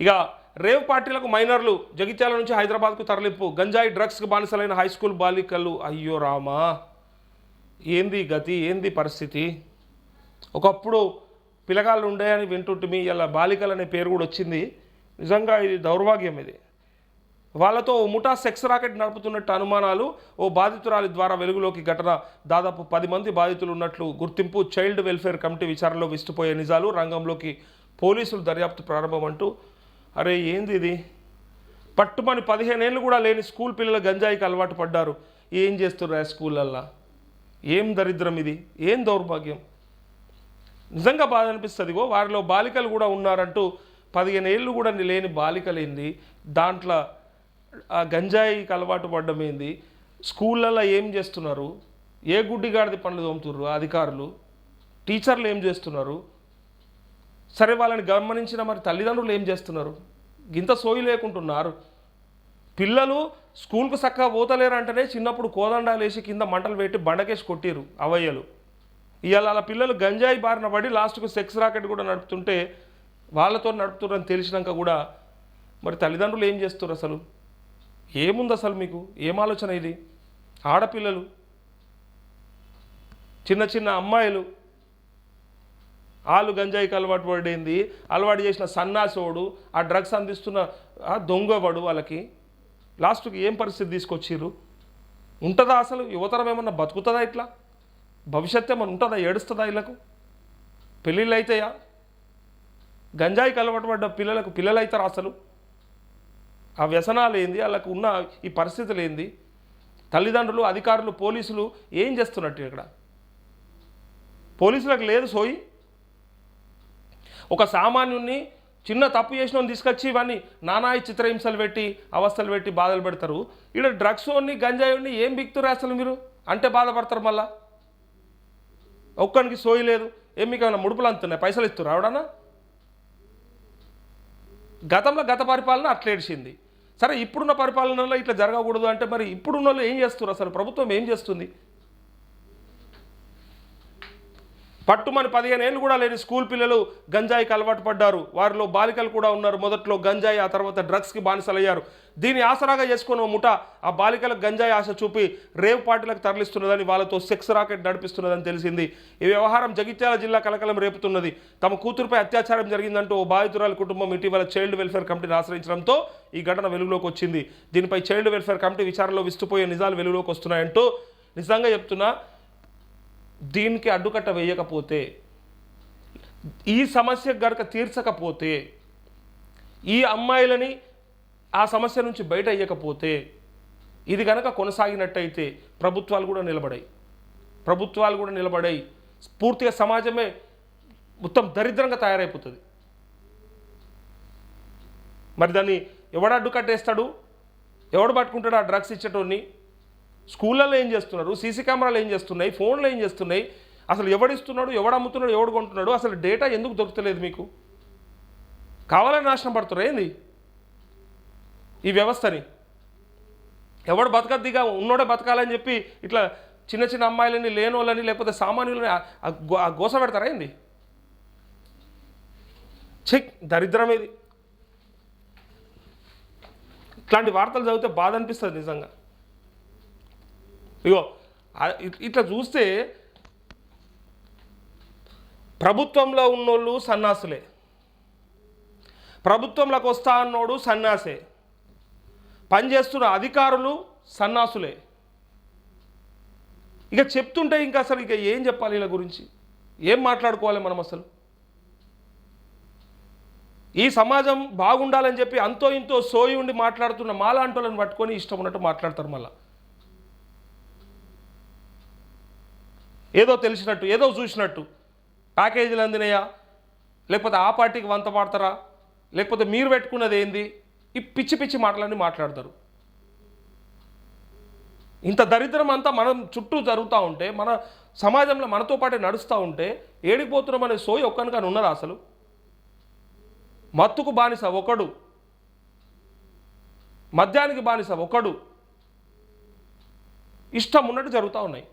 ఇక రేవ్ పార్టీలకు మైనర్లు జగిత్యాల నుంచి హైదరాబాద్కు తరలింపు గంజాయి డ్రగ్స్కి బానిసలైన హై స్కూల్ బాలికలు. అయ్యో రామా! ఏంది గతి? ఏంది పరిస్థితి? ఒకప్పుడు పిల్లగాళ్ళు ఉండేయని వింటుంటిమి ఇలా బాలికలు అనే పేరు కూడా వచ్చింది. నిజంగా ఇది దౌర్భాగ్యం ఇది. వాళ్ళతో ఓ ముఠా సెక్స్ రాకెట్ నడుపుతున్నట్టు అనుమానాలు ఓ బాధితురాలి ద్వారా వెలుగులోకి ఘటన. దాదాపు పది మంది బాధితులు ఉన్నట్లు గుర్తింపు చైల్డ్ వెల్ఫేర్ కమిటీ విచారణలో విస్తుపోయే నిజాలు రంగంలోకి పోలీసులు దర్యాప్తు ప్రారంభమంటూ అరే ఏంది ఇది? పట్టుమని పదిహేనేళ్ళు కూడా లేని స్కూల్ పిల్లలు గంజాయికి అలవాటు పడ్డారు. ఏం చేస్తున్నారు ఆ స్కూళ్ళల్లో? ఏం దరిద్రం ఇది? ఏం దౌర్భాగ్యం? నిజంగా బాధ అనిపిస్తుంది. ఇగో వారిలో బాలికలు కూడా ఉన్నారంటూ పదిహేను ఏళ్ళు కూడా లేని బాలికలేంది దాంట్లో ఆ గంజాయికి అలవాటు పడ్డం ఏంది? స్కూళ్ళల్లో ఏం చేస్తున్నారు? ఏ గుడ్డిగాడిది పనులు తోముతున్నారు అధికారులు? టీచర్లు ఏం చేస్తున్నారు? సరే వాళ్ళని గమనించిన మరి తల్లిదండ్రులు ఏం చేస్తున్నారు? ఇంత సోయి లేకుంటున్నారు. పిల్లలు స్కూల్కు చక్కగా పోతలేరు అంటేనే చిన్నప్పుడు కోదండాలు వేసి కింద మంటలు పెట్టి బండకేసి కొట్టిరు అవయ్యలు. ఇవాళ వాళ్ళ పిల్లలు గంజాయి బారిన పడి లాస్ట్కు సెక్స్ రాకెట్ కూడా నడుపుతుంటే వాళ్ళతో నడుపుతున్నారని తెలిసినాక కూడా మరి తల్లిదండ్రులు ఏం చేస్తారు అసలు? ఏముంది అసలు మీకు? ఏం ఆలోచన ఇది? ఆడపిల్లలు చిన్న చిన్న అమ్మాయిలు వాళ్ళు గంజాయికి అలవాటు పడింది. అలవాటు చేసిన సన్నాసోడు ఆ డ్రగ్స్ అందిస్తున్న ఆ దొంగవాడు వాళ్ళకి లాస్ట్కి ఏం పరిస్థితి తీసుకొచ్చిర్రు? ఉంటుందా అసలు? యువతరం ఏమన్నా బతుకుతుందా ఇట్లా? భవిష్యత్తు ఏమన్నా ఉంటుందా? ఏడుస్తుందా వీళ్ళకు పెళ్ళిళ్ళు అవుతాయా గంజాయికి అలవాటు పడ్డ పిల్లలకు పిల్లలు అవుతారు అసలు? ఆ వ్యసనాలు ఏంది? వాళ్ళకు ఉన్న ఈ పరిస్థితులు ఏంది? తల్లిదండ్రులు అధికారులు పోలీసులు ఏం చేస్తున్నట్టు ఇక్కడ? పోలీసులకు లేదు సోయి? ఒక సామాన్యుణ్ణి చిన్న తప్పు చేసిన తీసుకొచ్చి ఇవన్నీ నానాయి చిత్రహింసలు పెట్టి అవస్థలు పెట్టి బాధలు పెడతారు. ఇక్కడ డ్రగ్స్ ఉన్ని గంజాయి ఏం బిక్తురు అసలు మీరు? అంటే బాధపడతారు మళ్ళా? ఒక్కనికి సోయి లేదు. ఏం మీకు ఏమైనా ముడుపులు అంతున్నాయి? పైసలు ఇస్తారు ఆవిడనా? గతంలో గత పరిపాలన అట్లేడిచింది సరే ఇప్పుడున్న పరిపాలనలో ఇట్లా జరగకూడదు అంటే మరి ఇప్పుడున్న వాళ్ళు ఏం చేస్తారు అసలు ప్రభుత్వం ఏం చేస్తుంది? పట్టుమని పదిహేను ఏళ్ళు కూడా లేని స్కూల్ పిల్లలు గంజాయికి అలవాటు పడ్డారు. వారిలో బాలికలు కూడా ఉన్నారు. మొదట్లో గంజాయి ఆ తర్వాత డ్రగ్స్కి బానిసలయ్యారు. దీన్ని ఆసరాగా చేసుకున్న ముఠ ఆ బాలికలకు గంజాయి ఆశ చూపి రేవ్ పార్టీలకు తరలిస్తున్నదని వాళ్ళతో సెక్స్ రాకెట్ నడిపిస్తున్నదని తెలిసింది. ఈ వ్యవహారం జగిత్యాల జిల్లా కలకలం రేపుతున్నది. తమ కూతురుపై అత్యాచారం జరిగిందంటూ ఓ బాధితురాలి కుటుంబం ఇటీవల చైల్డ్ వెల్ఫేర్ కమిటీని ఆశ్రయించడంతో ఈ ఘటన వెలుగులోకి వచ్చింది. దీనిపై చైల్డ్ వెల్ఫేర్ కమిటీ విచారణలో విస్తుపోయే నిజాలు వెలుగులోకి వస్తున్నాయంటూ నిజంగా చెప్తున్నా దీనికి అడ్డుకట్ట వేయకపోతే ఈ సమస్య గనక తీర్చకపోతే ఈ అమ్మాయిలని ఆ సమస్య నుంచి బయట అయ్యకపోతే ఇది కనుక కొనసాగినట్టయితే ప్రభుత్వాలు కూడా నిలబడాయి. ప్రభుత్వాలు కూడా నిలబడాయి. పూర్తిగా సమాజమే మొత్తం దరిద్రంగా తయారైపోతుంది. మరి దాన్ని ఎవడు అడ్డుకట్టేస్తాడు? ఎవడు పట్టుకుంటాడు ఆ డ్రగ్స్ ఇచ్చేటోడిని? స్కూళ్ళల్లో ఏం చేస్తున్నారు? సీసీ కెమెరాలు ఏం చేస్తున్నాయి? ఫోన్లు ఏం చేస్తున్నాయి? అసలు ఎవడిస్తున్నాడు? ఎవడు అమ్ముతున్నాడు ఎవడు కొంటున్నాడు? అసలు డేటా ఎందుకు దొరుకుతలేదు మీకు? కావాలని నాశనం పడుతున్నారు. ఏంది? ఈ వ్యవస్థని. ఎవడు బతకద్దిగా? ఉన్నోడే బతకాలని చెప్పి ఇట్లా చిన్న చిన్న అమ్మాయిలని లేనోళ్ళని లేకపోతే సామాన్యులని ఆ- గోస పెడతారా ఏంది? చెక్ దరిద్రం ఇది ఇట్లాంటి వార్తలు చదివితే బాధ అనిపిస్తుంది నిజంగా. ఇగో ఇట్లా చూస్తే ప్రభుత్వంలో ఉన్నోళ్ళు సన్నాసులే. ప్రభుత్వంలోకి వస్తా అన్నోడు సన్నాసే. పనిచేస్తున్న అధికారులు సన్నాసులే. ఇక చెప్తుంటే ఇంకా అసలు ఇక ఏం చెప్పాలి వీళ్ళ గురించి? ఏం మాట్లాడుకోవాలి మనం అసలు? ఈ సమాజం బాగుండాలని చెప్పి అంతో ఇంతో సోయి ఉండి మాట్లాడుతున్న మాలాంటోళ్ళని పట్టుకొని ఇష్టం ఉన్నట్టు మాట్లాడతారు మళ్ళీ. ఏదో తెలిసినట్టు ఏదో చూసినట్టు. ప్యాకేజీలు అందినయా? లేకపోతే ఆ పార్టీకి వంత పాడతారా లేకపోతే మీరు పెట్టుకున్నది ఏంది? ఈ పిచ్చి పిచ్చి మాటలన్నీ మాట్లాడతారు. ఇంత దరిద్రం అంతా మనం చుట్టూ జరుగుతూ ఉంటే మన సమాజంలో మనతో పాటే నడుస్తూ ఉంటే ఏడిపోతున్నాం అనే సోయి ఒక్కనికని ఉన్నదా అసలు? మత్తుకు బానిస ఒకడు. మద్యానికి బానిస ఒకడు. ఇష్టం ఉన్నట్టు జరుగుతూ ఉన్నాయి.